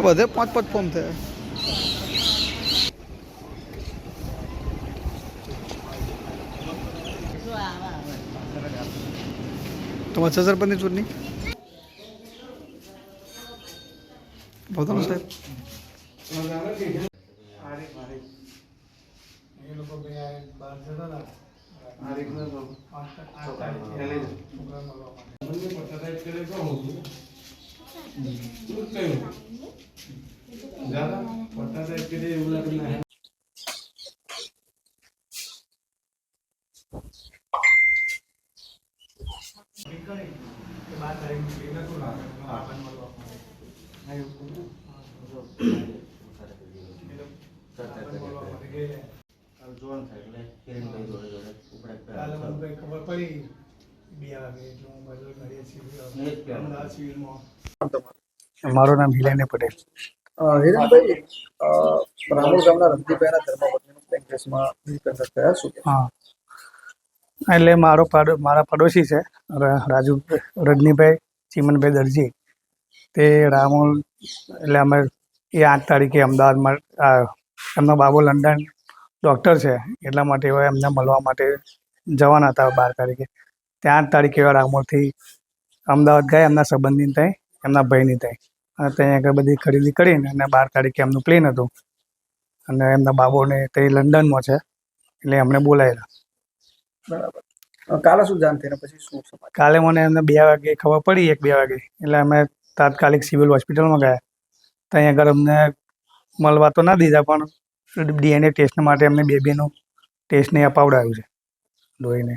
આ બધે પાંચ પાંચ ફોર્મ થયા તમારે છ સરપંચની ચૂંટણી પોતાનો સાહેબ એ લોકો બે આ બહાર જતા હતા પાંચ આઠ તારીખે છોકરા મળવા માટે નીકળી થાય બાર તારીખ સુધી નતું લાગે આપણને મળવા માટે એ લોકો આપણને મળવા માટે ગયેલા. કાલે મને ખબર પડી એટલે હું અમદાવાદ સિવિલમાં. મારું નામ હિલેને પટેલ. હિરેનભાઈ રામોલ ગામના રમજીભાઈના ધર્મપત્નીનું બેંક કેસમાં રિપ્રેઝન્ટ થયા શું? હા. એટલે મારો પાડો મારા પડોશી છે રાજુ રજનીભાઈ ચીમનભાઈ દરજી. તે રામોલ એટલે અમે એ આઠ તારીખે અમદાવાદમાં એમનો બાબો લંડન ડૉક્ટર છે એટલા માટે હવે એમને મળવા માટે જવાના હતા બાર તારીખે. ત્યાં તારીખે એવા રામોલથી અમદાવાદ ગયા એમના સંબંધીને ત્યાં એમના ભાઈની ત્યાં. અને ત્યાં આગળ બધી ખરીદી કરીને અને બાર તારીખે એમનું પ્લેન હતું. અને એમના બાબોને તે લંડનમાં છે એટલે એમને બોલાયેલા. બરાબર. કાલે શું જાણ થઈને પછી શું કાલે મને એમને બે વાગે ખબર પડી એક બે વાગે. એટલે અમે તાત્કાલિક સિવિલ હોસ્પિટલમાં ગયા. ત્યાં આગળ અમને મળવા તો ના દીધા પણ ડીએનએ ટેસ્ટ માટે અમને બેબીનું ટેસ્ટને અપાવડાવ્યું છે લોહીને